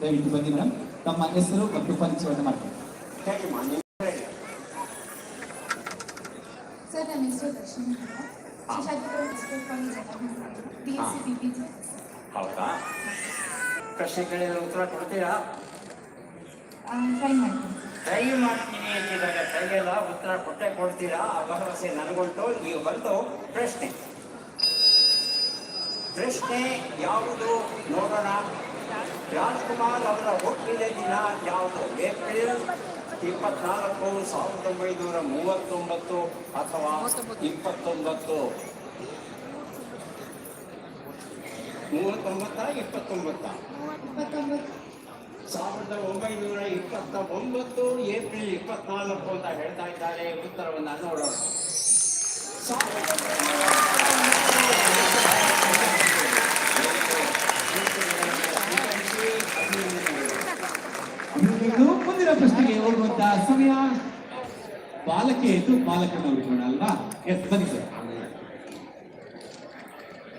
ದಯವಿಟ್ಟು ಬನ್ನಿ ಮೇಡಮ್. ತಮ್ಮ ಹೆಸರು ಮತ್ತು ಪರಿಚಯವನ್ನು ಮಾಡ್ತೀನಿ ಹೇಗೆ ಮಾಡಿ ಸರ್ ನನ್ನ ಹೆಸರು ದರ್ಶನ್ ಅಂತ. Sheshadripura district college B S C B P G. ಹೌದಾ? ಪ್ರಶ್ನೆ ಕೇಳಿದ್ರೆ ಉತ್ತರ ಕೊಡ್ತೀರಾ? ಟ್ರೈ ಮಾಡ್ತೀನಿ. ಟ್ರೈ ಮಾಡ್ತೀನಿ ಅಂತಿದಾಗ ಟ್ರೈಗೆಲ್ಲ ಉತ್ತರ ಕೊಟ್ಟೆ ಕೊಡ್ತೀರಾ? ಆ ಭರವಸೆ ನನಗುಂಟು. ನೀವು ಬಂತು ಪ್ರಶ್ನೆ. ಪ್ರಶ್ನೆ ಯಾವುದು? ನೋಡೋಣ. ರಾಜ್ಕುಮಾರ್ ಅವರ ಹುಟ್ಟಿದ ದಿನ ಯಾವುದು? ಏಪ್ರಿಲ್ ಇಪ್ಪತ್ನಾಲ್ಕು, ಸಾವಿರದ ಒಂಬೈನೂರ ಮೂವತ್ತೊಂಬತ್ತು ಅಥವಾ ಇಪ್ಪತ್ತೊಂಬತ್ತು? ಮೂವತ್ತೊಂಬತ್ತ, ಇಪ್ಪತ್ತೊಂಬತ್ತ? ಸಾವಿರದ ಒಂಬೈನೂರ ಇಪ್ಪತ್ತ ಒಂಬತ್ತು ಏಪ್ರಿಲ್ ಇಪ್ಪತ್ನಾಲ್ಕು ಅಂತ ಹೇಳ್ತಾ ಇದ್ದಾರೆ. ಉತ್ತರವನ್ನು ನೋಡೋಣ ಸಾವಿರದ ಒಂಬೈನೂರ ಅಭಿನಂದನೆಗಳು. ಮುಂದಿನ ಪ್ರಶ್ನೆಗೆ ಹೋಗುವಂತಹ ಸಮಯ ಬಾಲಕೆ ಎದ್ದು ಬಾಲಕನ ಹುಡುಕೋಣ ಅಲ್ವಾ? ಎಸ್ ಬನ್ನಿ ಸರ್.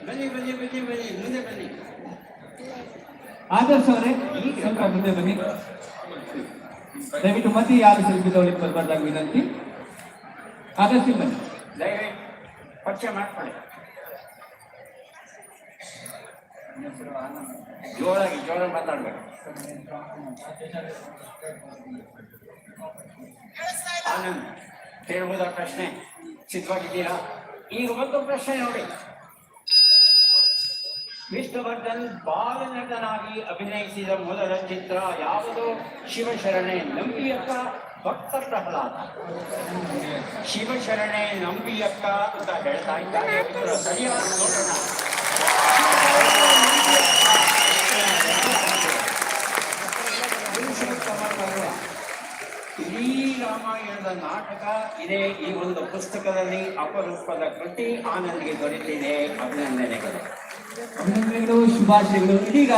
ಬನ್ನಿ ಬನ್ನಿ ಬನ್ನಿ ಬನ್ನಿ ಮುಂದೆ ಬನ್ನಿ. ಆದರ್ಶ್ ಅವರೇ ಸ್ವಲ್ಪ ಮುಂದೆ ಬನ್ನಿ. ದಯವಿಟ್ಟು ಮತ್ತೆ ಯಾರು ಸೆಲ್ಫಿ ಬರ್ಬಾರ್ದಾಗ ವಿನಂತಿ. ಆದರ್ಶ್ ಬನ್ನಿ ದಯವಿಟ್ಟು ಪರಿಚಯ ಮಾಡ್ಕೊಳ್ಳಿ. ಜೋರಾಗಿ ಜೋರಾಗಿ ಮಾತಾಡ್ಬೇಕು. ಆನಂದ್. ಕೇಳ್ಬೋದಾ ಪ್ರಶ್ನೆ, ಸಿದ್ಧವಾಗಿದ್ದೀರಾ? ಈಗ ಒಂದು ಪ್ರಶ್ನೆ ನೋಡಿ. ವಿಷ್ಣುವರ್ಧನ್ ಬಾಲನಟನಾಗಿ ಅಭಿನಯಿಸಿದ ಮೊದಲ ಚಿತ್ರ ಯಾವುದು? ಶಿವಶರಣೆ ನಂಬಿಯಕ್ಕ ಭಕ್ತ ಪ್ರಹ್ಲಾದ. ಶಿವಶರಣೆ ನಂಬಿಯಕ್ಕ ಅಂತ ಹೇಳ್ತಾ ಇದ್ದಾರೆ. ಸರಿಯಾದ ನೋಡೋಣ. ಇಡೀ ರಾಮಾಯಣದ ನಾಟಕ ಇದೆ. ಈ ಒಂದು ಪುಸ್ತಕದಲ್ಲಿ ಅಪರೂಪದ ಕೃತಿ ಆನಂದ್ಗೆ ದೊರೆತಿದೆ ಅಭಿನಂದನೆಗಳು. ಅಭಿನಂದನೆಗಳು, ಶುಭಾಶಯಗಳು. ಇದೀಗ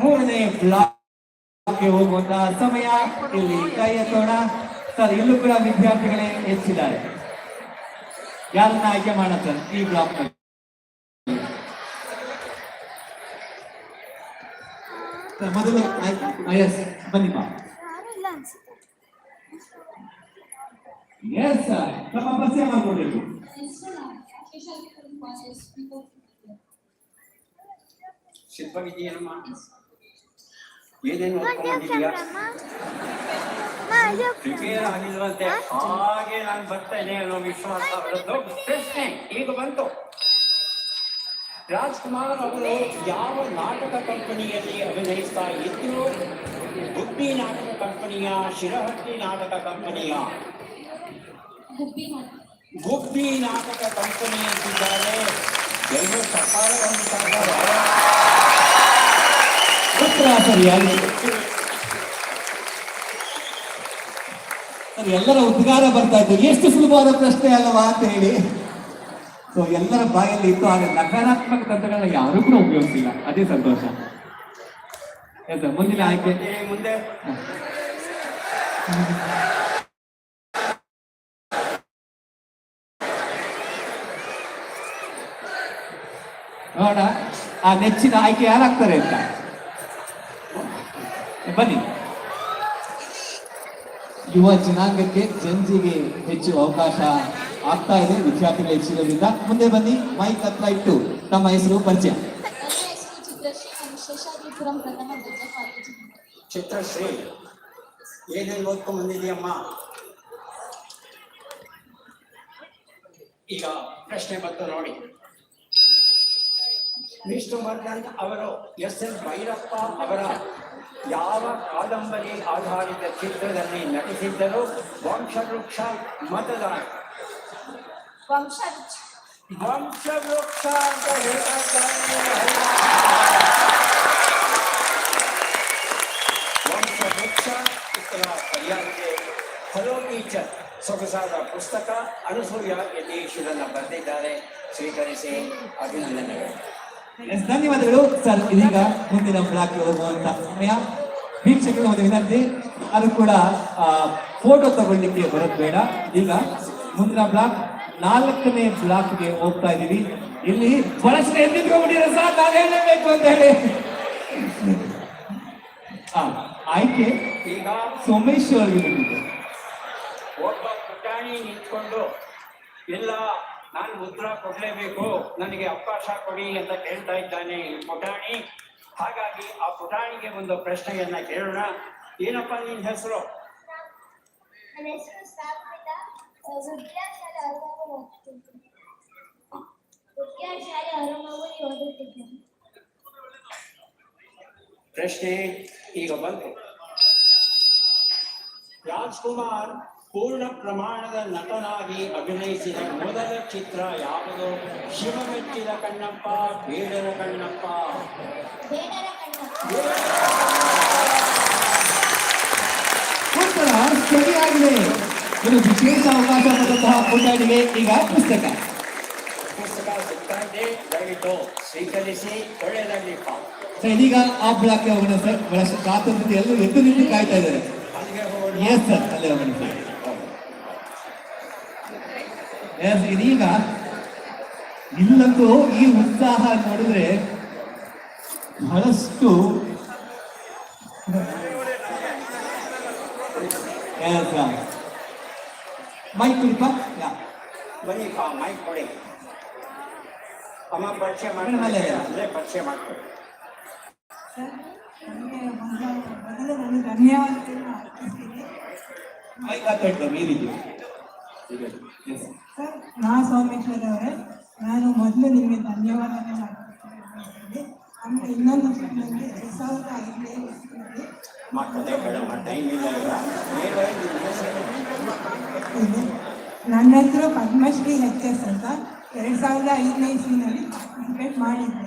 ಮೂರನೇ ಬ್ಲಾಕ್ಗೆ ಹೋಗುವಂತಹ ಸಮಯ. ಇಲ್ಲಿ ಕೈ ಎತ್ತೋಣ ಸರ್, ಇಲ್ಲೂ ಕೂಡ ವಿದ್ಯಾರ್ಥಿಗಳೇ ಹೆಚ್ಚಿದ್ದಾರೆ ಯಾರನ್ನ ಆಯ್ಕೆ ಮಾಡೋಣ ಸರ್, ಈ ಬ್ಲಾಕ್ ಮೊದಲು ಬನ್ನಿ ಎಸ್ ಸರ್ ನಮ್ಮ ಪರಿಚಯ ಮಾಡ್ಕೊಡ್ಬೇಕು ಶೇಷಾದ್ರಿಪುರ ಕಾಲೇಜ್ ಸಿದ್ಧವಾಗಿದೆಯೇನಮ್ಮ ಏನೇನು ಓದ್ಕೊಂಡಿದೀಯಾ ಪ್ರಿಪೇರ್ ಆಗಿಲ್ವಂತೆ ಹಾಗೆ ನಾನು ಬರ್ತೇನೆ ಅನ್ನೋ ವಿಶ್ವಾಸ ಅವರದ್ದು ಪ್ರಶ್ನೆ ಈಗ ಬಂತು ರಾಜ್ಕುಮಾರ್ ಅವರು ಯಾವ ನಾಟಕ ಕಂಪನಿಯಲ್ಲಿ ಅಭಿನಯಿಸ್ತಾ ಇದ್ರು ಗುಬ್ಬಿ ನಾಟಕ ಕಂಪನಿಯ ಶಿರಹಟ್ಟಿ ನಾಟಕ ಕಂಪನಿಯ ಗುಬ್ಬಿ ನಾಟಕ ಕಂಪನಿ ಅಂತಿದ್ದಾರೆ ಎಲ್ಲರೂ ಸಕಾಲ ಹೊಂದಿದ್ದಾರೆ ಉತ್ತರ ಸರಿಯಾಗಿ ಸರ್ ಎಲ್ಲರ ಉದ್ಗಾರ ಬರ್ತಾ ಇತ್ತು. ಎಷ್ಟು ಸುಲಭವಾದ ಪ್ರಶ್ನೆ ಅಲ್ಲವಾ ಅಂತ ಹೇಳಿ. ಸೊ ಎಲ್ಲರ ಬಾಯಲ್ಲಿ ಇತ್ತು ಆದರೆ ನಕಾರಾತ್ಮಕ ತಂತ್ರಗಳನ್ನ ಯಾರು ಕೂಡ ಉಪಯೋಗಿಸಿಲ್ಲ. ಅದೇ ಸಂತೋಷ. ಮುಂದಿನ ಆಯ್ಕೆ. ಮುಂದೆ. ನೋಡ, ಆ ನೆಚ್ಚಿನ ಆಯ್ಕೆ ಯಾರಾಗ್ತಾರೆ ಅಂತ? ಬನ್ನಿ. ಯುವ ಜನಾಂಗಕ್ಕೆ ಜನರಿಗೆ ಹೆಚ್ಚು ಅವಕಾಶ ಆಗ್ತಾ ಇದೆ ವಿದ್ಯಾರ್ಥಿಗಳು ಹೆಚ್ಚಿರೋದ್ರಿಂದ ಮುಂದೆ ಬನ್ನಿ ಮೈಕ್ ಹತ್ರ ಇಟ್ಟು ತಮ್ಮ ಹೆಸರು, ಪರಿಚಯ. ಚಿತ್ರಶ್ರೀ ಏನೇನು ಓದ್ಕೊಂಡ್ ಬಂದಿದೆಯಮ್ಮ ಈಗ ಪ್ರಶ್ನೆ ಬಂತು ನೋಡಿ. ವಿಷ್ಣುವರ್ಧನ್ ಅವರು ಎಸ್ ಎಲ್ ಭೈರಪ್ಪ ಅವರ ಯಾವ ಕಾದಂಬರಿ ಆಧಾರಿತ ಚಿತ್ರದಲ್ಲಿ ನಟಿಸಿದ್ದರು? ವಂಶವೃಕ್ಷ ಮತದಾನ. ವಂಶ ವಂಶವೃಕ್ಷ ಅಂತ ಹೇಳ್ತಾ ವಂಶವೃಕ್ಷ ಉತ್ತರ ಸರಿಯಾಗಿದೆ ಹಲೋ ಟೀಚರ್ ಸೊಗಸಾದ ಪುಸ್ತಕ ಅನಸೂಯ ಇದನ್ನು ಬರೆದಿದ್ದಾರೆ. ಸ್ವೀಕರಿಸಿ ಅಭಿನಂದನೆಗಳು. ಎಸ್ ಧನ್ಯವಾದಗಳು ಸರ್ ಇದೀಗ ಮುಂದಿನ ಬ್ಲಾಕ್ಗೆ ಹೋಗುವಂತ ಸಮಯ. ವೀಕ್ಷಕರು ಒಂದು ವಿನಂತಿ ಅದು ಕೂಡ ಫೋಟೋ ತಗೊಳ್ಳಿಕ್ಕೆ ಬರೋದು ಬೇಡ ಈಗ ಮುಂದಿನ ಬ್ಲಾಕ್ ನಾಲ್ಕನೇ ಬ್ಲಾಕ್ಗೆ ಹೋಗ್ತಾ ಇದೀವಿ ಇಲ್ಲಿ ಬಹಳಷ್ಟು ಎದ್ದಿಟ್ಕೊಂಡ್ಬಿಟ್ಟಿರೋ ಸರ್ ನಾನು ಹೇಳಬೇಕು ಅಂತ ಹೇಳಿ. ಆಯ್ಕೆ ಈಗ ಸೋಮೇಶ್ ಅವರಿಗೆ ಬಂದಿದೆ. ಒಬ್ಬ ಪುಟಾಣಿ ನಿಂತ್ಕೊಂಡು ಇಲ್ಲ ನಾನು ಉತ್ತರ ಕೊಡಲೇಬೇಕು. ನನಗೆ ಅವಕಾಶ ಕೊಡಿ ಅಂತ ಕೇಳ್ತಾ ಇದ್ದಾನೆ ಈ ಪುಟಾಣಿ. ಹಾಗಾಗಿ ಆ ಪುಟಾಣಿಗೆ ಒಂದು ಪ್ರಶ್ನೆಯನ್ನ ಕೇಳೋಣ. ಏನಪ್ಪ ನಿನ್ ಹೆಸರು? ಪ್ರಶ್ನೆ ಈಗ ಬಂತು. ರಾಜ್ಕುಮಾರ್ ಪೂರ್ಣ ಪ್ರಮಾಣದ ನಟನಾಗಿ ಅಭಿನಯಿಸಿದ ಮೊದಲ ಚಿತ್ರ ಯಾವುದು? ಶಿವಮೆಚ್ಚಿದ ಕಣ್ಣಪ್ಪ ಬೇಡರ ಕಣ್ಣಪ್ಪ. ಉತ್ತರ ಸರಿಯಾಗಿದೆ. ಇದು ವಿಶೇಷ ಅವಕಾಶ ಪಡೆದಂತಹ ಪುಟಾಣಿಗೆ ಈಗ ಪುಸ್ತಕ. ಪುಸ್ತಕ ಸಿಗ್ತಾ ಇದೆ. ದಯವಿಟ್ಟು ಸ್ವೀಕರಿಸಿ ಒಳ್ಳೆಯದಾಗಲಿಪ್ಪ ಸೊ ಇದೀಗ ಆ ಬ್ಲಾಕ್ ಹೋಗೋಣ ಸರ್. ಬಹಳಷ್ಟು ಕಾತುರದಲ್ಲಿ ಎಲ್ಲರೂ ಎದ್ದು ನಿಂತು ಕಾಯ್ತಾ ಇದ್ದಾರೆ. ಅಲ್ಲಿಗೆ ಹೋಗೋಣ. ಎಸ್ ಸರ್ ಅಲ್ಲೇ ಹೋಗೋಣ ಸರ್ ಎಸ್ ಇದೀಗ ಇಲ್ಲಂತೂ ಈ ಉತ್ಸಾಹ ನೋಡಿದ್ರೆ ಬಹಳಷ್ಟು ಮೈಕ್ ಕುಡಿಪ ಯಾ. ಬನ್ನಿಪ್ಪ ಮೈಕ್ ಕೊಡಿ. ಅಮ್ಮ ಪರಿಚಯ ಮಾಡಿ ಪರಿಚಯ ಮಾಡ್ಕೊಳ್ಳಿ ಧನ್ಯವಾದ ಮೈಕ್ ಹಾಕೊಂಡು ಮೀರಿದ್ದೀವಿ ನಾ ಸೋಮೇಶ್ವರ ಅವರೇ ನಾನು ಮೊದಲು ನಿಮಗೆ ಧನ್ಯವಾದಗಳನ್ನು ಅರ್ಪಿಸ್ತೀನಿ. ಆಮೇಲೆ ಇನ್ನೊಂದು ನನಗೆ ಎರಡು ಸಾವಿರದ ಐದನೇ ಇಸ್ವಿನಲ್ಲಿ. ನನ್ನ ಹೆಸರು ಪದ್ಮಶ್ರೀ ಎಚ್ ಎಸ್ ಅಂತ ಎರಡು ಸಾವಿರದ ಐದನೇ ಇಸ್ವಿನಲ್ಲಿ ಕಂಪ್ಲೀಟ್ ಮಾಡಿದ್ದೆ.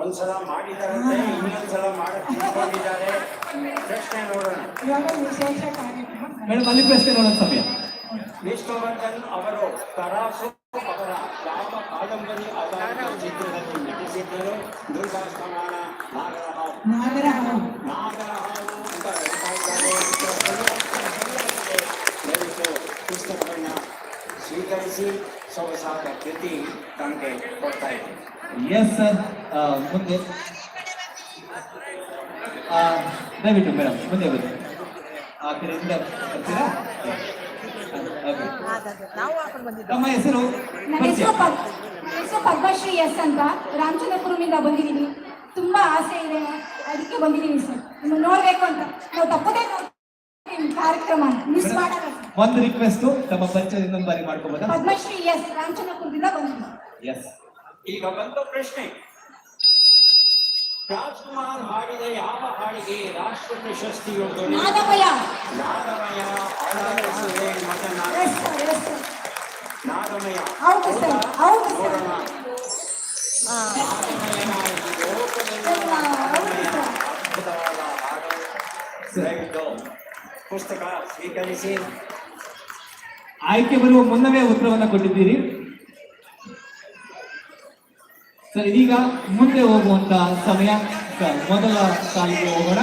ಒಂದ್ಸಲ ಸಲ ಇನ್ನೊಂದ್ಸಲ ನೋಡೋಣ. ಇವಾಗ ವಿಶೇಷ ಕಾರ್ಯಕ್ರಮ ಮೇಡಮ್ ಅಲ್ಲಿ ಪ್ರಶ್ನೆ ಸಮಯ. ವಿಷ್ಣುವರ್ಧನ್ ಅವರು ತರಾಸು ಅವರ ಯಾವ ಕಾದಂಬರಿ ಆಧಾರಿತ ಚಿತ್ರದಲ್ಲಿ ನಟಿಸಿದ್ದರು. ದುರ್ಗಾ ಸಮಾನ ನಾಗರಹಾವು. ನಾಗರ ಹಾವು ನಾಗರಹಾವು ಅಂತ ಹೇಳ್ತಾ ಇದ್ದಾರೆ. ಉತ್ತರ ಸರಿಯಾಗಿದೆ. ದಯವಿಟ್ಟು ಪುಸ್ತಕವನ್ನ ಸ್ವೀಕರಿಸಿ ಸೊಗಸಾದ ಕೃತಿ ತಮಗೆ ಕೊಡ್ತಾ ಇದ್ದೀನಿ. ಎಸ್ ಸರ್ ಮುಂದೆ. ಆ, ದಯವಿಟ್ಟು ಮೇಡಮ್ ಮುಂದೆ ಬನ್ನಿ. ಆ ಕಡೆಯಿಂದ ಬರ್ತೀರಾ? ತಮ್ಮ ಹೆಸರು? ನನ್ನ. ಹೆಸರು ಹೆಸರು ಪದ್ಮಶ್ರೀ ಎಸ್ ಅಂತ. ರಾಮಚಂದ್ರಪುರಮಿಂದ ಬಂದಿದ್ದೀನಿ. ತುಂಬಾ ಆಸೆ ಇದೆ. ಅದಕ್ಕೆ ಬಂದಿದ್ದೀನಿ ಸರ್. ನಿಮ್ಮ ನೋಡ್ಬೇಕು ಅಂತ. ನಾವು ತಪ್ಪದೇ ನೋಡ್ತೀವಿ ನಿಮ್ಮ ಕಾರ್ಯಕ್ರಮ. ಮಿಸ್ ಮಾಡಲ್ಲ ಒಂದು ರಿಕ್ವೆಸ್ಟ್ ತಮ್ಮ ಪರಿಚಯ ಇನ್ನೊಂದು ಬಾರಿ ಮಾಡ್ಕೋಬೋದಾ? ಪದ್ಮಶ್ರೀ ಎಸ್ ರಾಮಚಂದ್ರಪುರದಿಂದ ಬಂದಿದ್ದೀನಿ. ಎಸ್ ಈಗ ಬಂದ ಪ್ರಶ್ನೆ. ರಾಜ್ಕುಮಾರ್ ಹಾಡಿದ ಯಾವ ಹಾಡಿಗೆ ರಾಷ್ಟ್ರ ಪ್ರಶಸ್ತಿ? ನಾದಮಯ ನಾದಮಯ ಹೌದು ಸರ್ ಹೌದು ಸರ್. ದಯವಿಟ್ಟು ಪುಸ್ತಕ ಸ್ವೀಕರಿಸಿ. ಆಯ್ಕೆ ಬರುವ ಮುನ್ನವೇ ಉತ್ತರವನ್ನು ಕೊಟ್ಟಿದ್ದೀರಿ. ಸರ್ ಇದೀಗ ಮುಂದೆ ಹೋಗುವಂತ ಸಮಯ. ಮೊದಲ ಸಾಲಿಗೆ ಹೋಗೋಣ.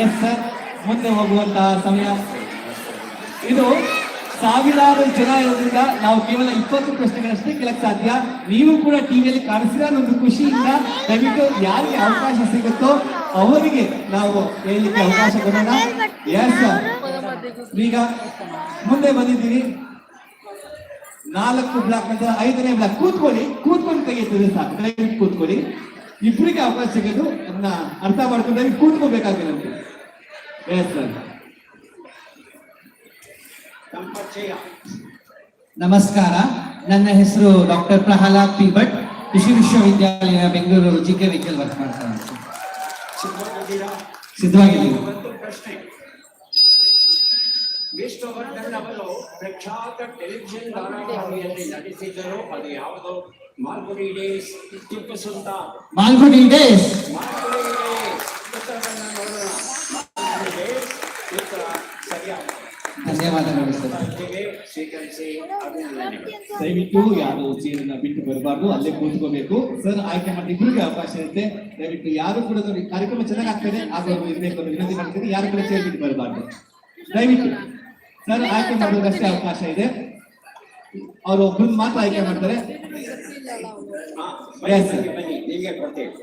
ಎಸ್ ಸರ್ ಮುಂದೆ ಹೋಗುವಂತ ಸಮಯ. ಇದು ಸಾವಿರಾರು ಜನ ಇರೋದ್ರಿಂದ ನಾವು ಕೇವಲ ಇಪ್ಪತ್ತು ಪ್ರಶ್ನೆಗಳಷ್ಟೇ ಕೇಳಕ್ ಸಾಧ್ಯ. ನೀವು ಕೂಡ ಟಿವಿಯಲ್ಲಿ ಕಾಣಿಸಿದ ಒಂದು ಖುಷಿಯಿಂದ ದಯವಿಟ್ಟು ಯಾರಿಗೆ ಅವಕಾಶ ಸಿಗುತ್ತೋ ಅವರಿಗೆ ನಾವು ಹೇಳಲಿಕ್ಕೆ ಅವಕಾಶ ಕೊಡೋಣ. ಎಸ್ ಈಗ ಮುಂದೆ ಬಂದಿದ್ದೀವಿ ನಾಲ್ಕು ಬ್ಲಾಕ್ ನಂತರ ಐದನೇ ಬ್ಲಾಕ್ ಕೂತ್ಕೊಳ್ಳಿ ಕೂತ್ಕೊಂಡು ತೆಗೆಯುತ್ತದೆ ಸಾಕು. ದಯವಿಟ್ಟು ಕೂತ್ಕೊಳ್ಳಿ. ಇಬ್ಬರಿಗೆ ಅವಕಾಶ ಸಿಗೋದು ಅದನ್ನ ಅರ್ಥ ಮಾಡ್ಕೊಂಡು ಕೂತ್ಕೋಬೇಕಾಗಿಲ್ಲ ಕೂತ್ಕೋಬೇಕಾಗಿರುತ್ತೆ ಎಸ್ ಸರ್ ನಮಸ್ಕಾರ. ನನ್ನ ಹೆಸರು ಡಾಕ್ಟರ್ ಪ್ರಹ್ಲಾದ್ ಪಿ ಭಟ್. ಕೃಷಿ ವಿಶ್ವವಿದ್ಯಾಲಯ ಬೆಂಗಳೂರು ಜಿಕೆ ವಿಕೆಲ್ ವರ್ಕ್ ಮಾಡ್ತಾ ಇದ್ದೀನಿ. ಸಿದ್ಧವಾಗಿದ್ದೀರಾ? ಸಿದ್ಧವಾಗಿದ್ದೀವಿ. ವಿಷ್ಣುವರ್ಧನ್ ಅವರು ಪ್ರಖ್ಯಾತ ಟೆಲಿವಿಷನ್ ಧಾರಾವಾಹಿಯಲ್ಲಿ ನಟಿಸಿದರು. ಅದು ಯಾವುದು Malgudi Days Tipu Sultan Malgudi Days. Malgudi Days. ಉತ್ತರವನ್ನು ನೋಡೋಣ. ಮಾಲ್ಗುಡಿ ಡೇಸ್. ಉತ್ತರ ಸರಿಯಾಗಿದೆ ಧನ್ಯವಾದಗಳು ಸ್ವೀಕರಿಸಿ ದಯವಿಟ್ಟು ಯಾರು ಚೇರನ್ನ ಬಿಟ್ಟು ಬರಬಾರ್ದು ಅಲ್ಲೇ ಕೂತ್ಕೋಬೇಕು. ಸರ್ ಆಯ್ಕೆ ಮಾಡಿ ಇಬ್ಬರಿಗೆ ಅವಕಾಶ ಇರುತ್ತೆ. ದಯವಿಟ್ಟು ಯಾರು ಕೂಡ ಕಾರ್ಯಕ್ರಮ ಚೆನ್ನಾಗಿ ಆಗ್ತದೆ ಆಗ ಇರ್ಬೇಕು ವಿನಂತಿ ಮಾಡ್ತೀನಿ ಯಾರು ಕೂಡ ಚೇರ್ ಬಿಟ್ಟು ಬರಬಾರ್ದು. ದಯವಿಟ್ಟು. ಸರ್ ಆಯ್ಕೆ ಮಾಡೋದಷ್ಟೇ ಅವಕಾಶ ಇದೆ. ಅವರು ಒಬ್ಬರು ಮಾತ್ರ ಆಯ್ಕೆ ಮಾಡ್ತಾರೆ.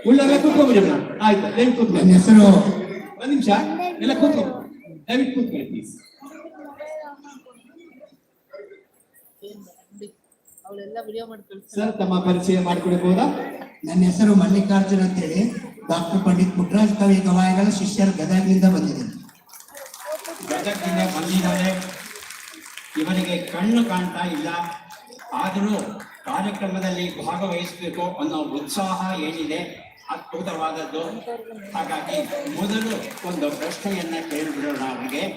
ಉಳ್ಳಾಗ ಕೂತ್ಕೊಂಡ್ಬಿಡಿ ಮೇಡಮ್. ಆಯ್ತು ದಯವಿಟ್ಟು ನನ್ನ ಕೂತ್ಕೊಳ್ಳಿ ಹೆಸರು ಒಂದ್ ನಿಮಿಷ. ಎಲ್ಲ ಕೂತ್ಕೊಳ್ಳಿ ದಯವಿಟ್ಟು ಕೂತ್ಕೊಳ್ಳಿ ಪ್ಲೀಸ್ ಸರ್ ತಮ್ಮ ಪರಿಚಯ ಮಾಡಿಕೊಡಬಹುದಾ ನನ್ನ ಹೆಸರು ಮಲ್ಲಿಕಾರ್ಜುನ್ ಅಂತ ಹೇಳಿ ಡಾಕ್ಟರ್ ಪಂಡಿತ್ ಪುಟ್ಟರಾಜ್ ಕವಿ ಗವಾಯಿಗಳ ಶಿಷ್ಯರು ಗದಗದಿಂದ ಬಂದಿದ್ದೀನಿ. ಗದಗಿಂದ ಬಂದಿದ್ದಾರೆ. ಇವರಿಗೆ ಕಣ್ಣು ಕಾಣ್ತಾ ಇಲ್ಲ. ಆದರೂ ಕಾರ್ಯಕ್ರಮದಲ್ಲಿ ಭಾಗವಹಿಸಬೇಕು ಅನ್ನೋ ಉತ್ಸಾಹ ಏನಿದೆ ಅದ್ಭುತವಾದದ್ದು. ಹಾಗಾಗಿ ಮೊದಲು ಒಂದು ಪ್ರಶ್ನೆಯನ್ನ ಕೇಳಿಬಿಡೋಣ ಅವರಿಗೆ.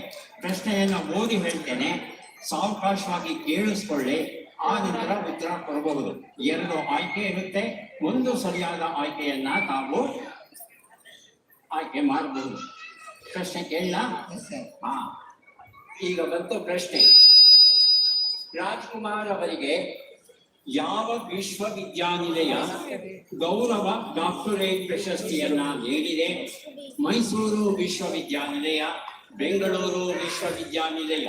ಪ್ರಶ್ನೆಯನ್ನ ಓದಿ ಹೇಳ್ತೇನೆ. ಸಾವಕಾಶವಾಗಿ ಕೇಳಿಸ್ಕೊಳ್ಳಿ. ಆ ನಂತರ ಉತ್ತರ ಕೊಡಬಹುದು. ಎರಡು ಆಯ್ಕೆ ಇರುತ್ತೆ. ಒಂದು ಸರಿಯಾದ ಆಯ್ಕೆಯನ್ನ ತಾವು ಆಯ್ಕೆ ಮಾಡಬಹುದು. ಪ್ರಶ್ನೆ ಕೇಳ ಹಾ. ಈಗ ಬಂತು ಪ್ರಶ್ನೆ. ರಾಜ್ಕುಮಾರ್ ಅವರಿಗೆ ಯಾವ ವಿಶ್ವವಿದ್ಯಾನಿಲಯ ಗೌರವ ಡಾಕ್ಟರೇಟ್ ಪ್ರಶಸ್ತಿಯನ್ನ ನೀಡಿದೆ? ಮೈಸೂರು ವಿಶ್ವವಿದ್ಯಾನಿಲಯ ಬೆಂಗಳೂರು ವಿಶ್ವವಿದ್ಯಾನಿಲಯ?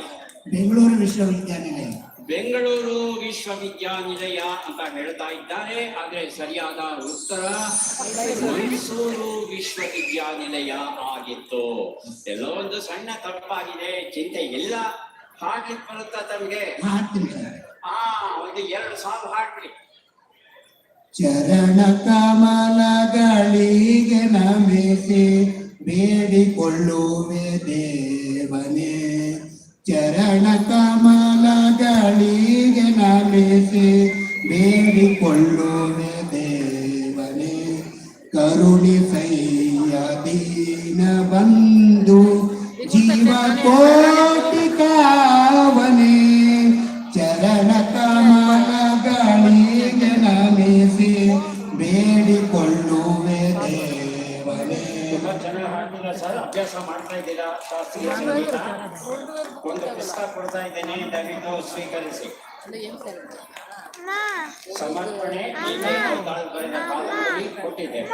ಬೆಂಗಳೂರು ವಿಶ್ವವಿದ್ಯಾನಿಲಯ. ಬೆಂಗಳೂರು ವಿಶ್ವವಿದ್ಯಾನಿಲಯ ಅಂತ ಹೇಳ್ತಾ ಇದ್ದಾರೆ ಆದ್ರೆ ಸರಿಯಾದ ಉತ್ತರ ಮೈಸೂರು ವಿಶ್ವವಿದ್ಯಾನಿಲಯ ಆಗಿತ್ತು. ಎಲ್ಲೋ ಒಂದು ಸಣ್ಣ ತಪ್ಪಾಗಿದೆ ಚಿಂತೆ ಇಲ್ಲ. ಹಾಡ್ಲಿಕ್ಕೆ ಬರುತ್ತಾ ತಮಗೆ? ಆ ಒಂದು ಎರಡು ಸಾಲು ಹಾಡ್ರಿ. ಚರಣ ಕಮಲಗಳಿಗೆ ನಮಿಸಿ ಬೇಡಿಕೊಳ್ಳುವೆ ದೇವನೇ. ಚರಣ ಕಮಲಗಳಿಗೆ ಅಭ್ಯಾಸ ಮಾಡ್ತಾ ಇದ್ದೀರಾ? ಶಾಸ್ತ್ರೀಯ ಸಂಗೀತ? ಒಂದು ಪುಸ್ತಕ ಕೊಡ್ತಾ ಇದ್ದೇನೆ ದಯವಿಟ್ಟು ಸ್ವೀಕರಿಸಿ. ಸಮರ್ಪಣೆ ಕೊಟ್ಟಿದ್ದೇನೆ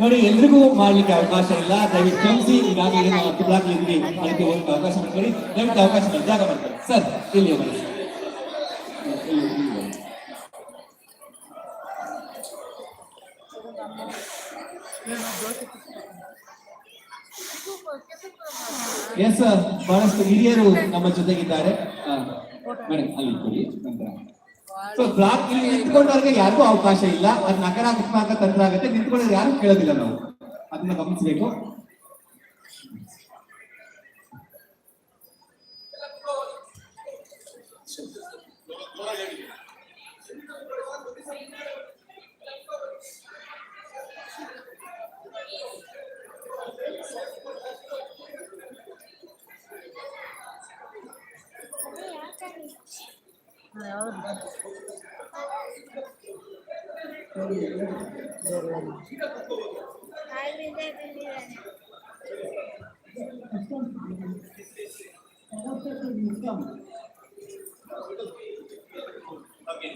ನೋಡಿ ಎಲ್ರಿಗೂ ಮಾಡ್ಲಿಕ್ಕೆ ಅವಕಾಶ ಇಲ್ಲ. ದಯವಿಟ್ಟು ಕಲಿಸಿ ಈಗಾಗಲೇ ನಾವು ಹತ್ತು ಬ್ಲಾಕ್ ಇದ್ವಿ ಅದಕ್ಕೆ ಹೋಗಕ್ಕೆ ಅವಕಾಶ ಮಾಡ್ಕೊಳ್ಳಿ. ದಯವಿಟ್ಟು ಅವಕಾಶ ಇದ್ದಾಗ ಮಾಡ್ತಾರೆ ಸರ್ ಇಲ್ಲಿ ಬನ್ನಿ. ಇಲ್ಲಿ, ಎಸ್ ಬಹಳಷ್ಟು ಹಿರಿಯರು ನಮ್ಮ ಜೊತೆಗಿದ್ದಾರೆ. ಅಲ್ಲಿ ಕೊಡಿ ನಂತರ. ಸೊ ಬ್ಲಾಕ್ ಇಲ್ಲಿ ನಿಂತ್ಕೊಂಡವ್ರಿಗೆ ಯಾರಿಗೂ ಅವಕಾಶ ಇಲ್ಲ. ಅದು ನಕಾರಾತ್ಮಕ ತಂತ್ರ ಆಗುತ್ತೆ. ನಿಂತ್ಕೊಂಡ್ರೆ ಯಾರು ಕೇಳೋದಿಲ್ಲ ನಾವು. ಅದನ್ನ ಗಮನಿಸಬೇಕು.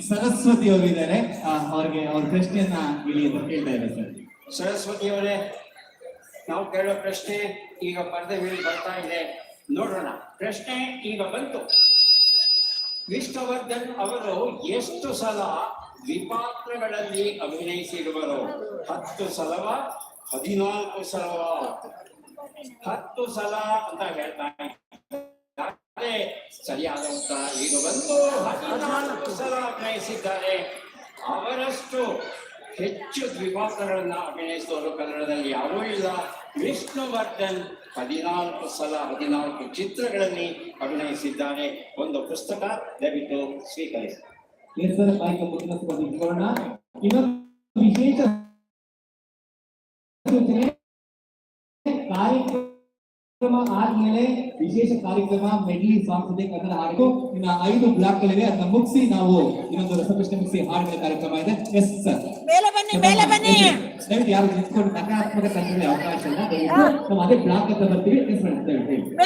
ಸರಸ್ವತಿ ಅವರು ಇದ್ದಾರೆ ಅವ್ರಿಗೆ ಅವ್ರ ಪ್ರಶ್ನೆಯನ್ನ ಅಂತ ಕೇಳ್ತಾ ಇದ್ದಾರೆ ಸರ್. ಸರಸ್ವತಿ ಅವರೇ, ನಾವು ಕೇಳೋ ಪ್ರಶ್ನೆ ಈಗ ಪರದೆ ಮೇಲೆ ಬರ್ತಾ ಇದೆ. ನೋಡೋಣ. ಪ್ರಶ್ನೆ ಈಗ ಬಂತು. ವಿಷ್ಣುವರ್ಧನ್ ಅವರು ಎಷ್ಟು ಸಲ ದ್ವಿಪಾತ್ರಗಳಲ್ಲಿ ಅಭಿನಯಿಸಿರುವರು? ಹತ್ತು ಸಲವ? ಹದಿನಾಲ್ಕು ಸಲ ಹತ್ತು ಸಲ ಅಂತ ಹೇಳ್ತಾ ಇದ್ದಾರೆ ಸರಿಯಾದ ಉತ್ತರ ಈಗ ಬಂದು ಹದಿನಾಲ್ಕು ಸಲ ಅಭಿನಯಿಸಿದ್ದಾರೆ ಅವರಷ್ಟು ಹೆಚ್ಚು ದ್ವಿಪಾತ್ರಗಳನ್ನ ಅಭಿನಯಿಸಿದವರು ಕನ್ನಡದಲ್ಲಿ ಯಾರೂ ಇಲ್ಲ. ವಿಷ್ಣುವರ್ಧನ್ ಹದಿನಾಲ್ಕು ಸಲ ಹದಿನಾಲ್ಕು ಚಿತ್ರಗಳಲ್ಲಿ ಅಭಿನಯಿಸಿದ್ದಾರೆ. ಒಂದು ಪುಸ್ತಕ ದಯವಿಟ್ಟು ಸ್ವೀಕರಿಸಿ. ಇನ್ನೊಂದು ವಿಶೇಷ ಸೂಚನೆ ಕಾರ್ಯಕ್ರಮ ಆದ್ಮೇಲೆ ವಿಶೇಷ ಕಾರ್ಯಕ್ರಮ ಮೆಡ್ಲಿ ಸಾಂಗ್ಸ್ ಇದೆ ಕನ್ನಡ ಹಾಡು ಇನ್ನ ಐದು ಬ್ಲಾಕ್ ಗಳಿವೆ ಅದನ್ನ ಮುಗಿಸಿ ನಾವು ಇನ್ನೊಂದು ರಸಪ್ರಶ್ನೆ ಮುಗಿಸಿ ಹಾಡಿನ ಕಾರ್ಯಕ್ರಮ ಇದೆ. ಎಸ್ ಸರ್ ಮೇಲೆ ಬನ್ನಿ ಮೇಲೆ ಬನ್ನಿ. ದಯವಿಟ್ಟು ಯಾರು ನಿಂತ್ಕೊಂಡು ನಕಾರಾತ್ಮಕ ತಂತ್ರಗಳಿಗೆ ಅವಕಾಶ ಇಲ್ಲ. ನಾವು ಅದೇ ಬ್ಲಾಕ್ ಅಂತ ಬರ್ತೀವಿ. ಎಸ್ ಮೇಡಮ್ ದಯವಿಟ್ಟು